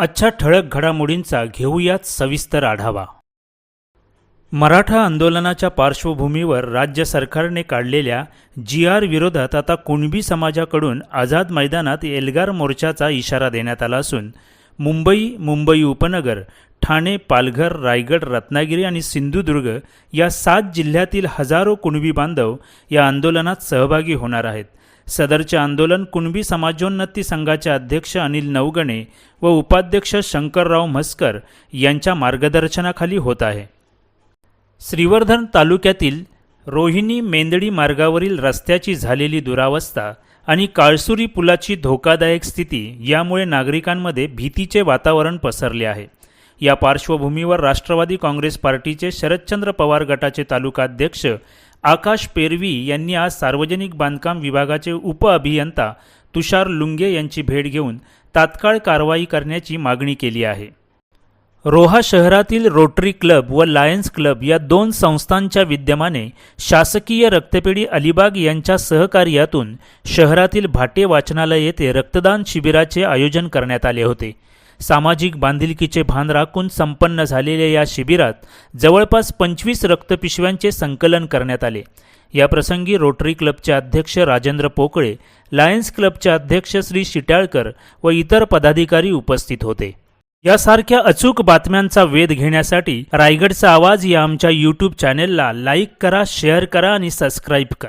आजच्या ठळक घडामोडींचा घेऊयात सविस्तर आढावा. मराठा आंदोलनाच्या पार्श्वभूमीवर राज्य सरकारने काढलेल्या जी आर विरोधात आता कुणबी समाजाकडून आझाद मैदानात एल्गार मोर्चाचा इशारा देण्यात आला असून मुंबई मुंबई उपनगर ठाणे पालघर रायगड रत्नागिरी आणि सिंधुदुर्ग या सात जिल्ह्यातील हजारो कुणबी बांधव या आंदोलनात सहभागी होणार आहेत. सदरचे आंदोलन कुणबी समाजोन्नती संघाचे अध्यक्ष अनिल नवगणे व उपाध्यक्ष शंकरराव म्हस्कर यांच्या मार्गदर्शनाखाली होत आहे. श्रीवर्धन तालुक्यातील रोहिणी मेंदडी मार्गावरील रस्त्याची झालेली दुरावस्था आणि काळसुरी पुलाची धोकादायक स्थिती यामुळे नागरिकांमध्ये भीतीचे वातावरण पसरले आहे. या पार्श्वभूमीवर राष्ट्रवादी काँग्रेस पार्टीचे शरदचंद्र पवार गटाचे तालुकाध्यक्ष आकाश पेरवी यांनी आज सार्वजनिक बांधकाम विभागाचे उपअभियंता तुषार लुंगे यांची भेट घेऊन तात्काळ कारवाई करण्याची मागणी केली आहे. रोहा शहरातील रोटरी क्लब व लायन्स क्लब या दोन संस्थांच्या विद्यमाने शासकीय रक्तपेढी अलिबाग यांच्या सहकार्यातून शहरातील भाटे वाचनालय येथे रक्तदान शिबिराचे आयोजन करण्यात आले होते. सामाजिक बांधिलकीचे भान राखून संपन्न झालेल्या या शिबिरात जवळपास पंचवीस रक्तपिशव्यांचे संकलन करण्यात आले. याप्रसंगी रोटरी क्लबचे अध्यक्ष राजेंद्र पोकळे लायन्स क्लबचे अध्यक्ष श्री शिटाळकर व इतर पदाधिकारी उपस्थित होते. यासारख्या अचूक बातम्यांचा वेध घेण्यासाठी रायगडचा आवाज या आमच्या यूट्यूब चॅनेलला लाईक करा शेअर करा आणि सबस्क्राईब करा.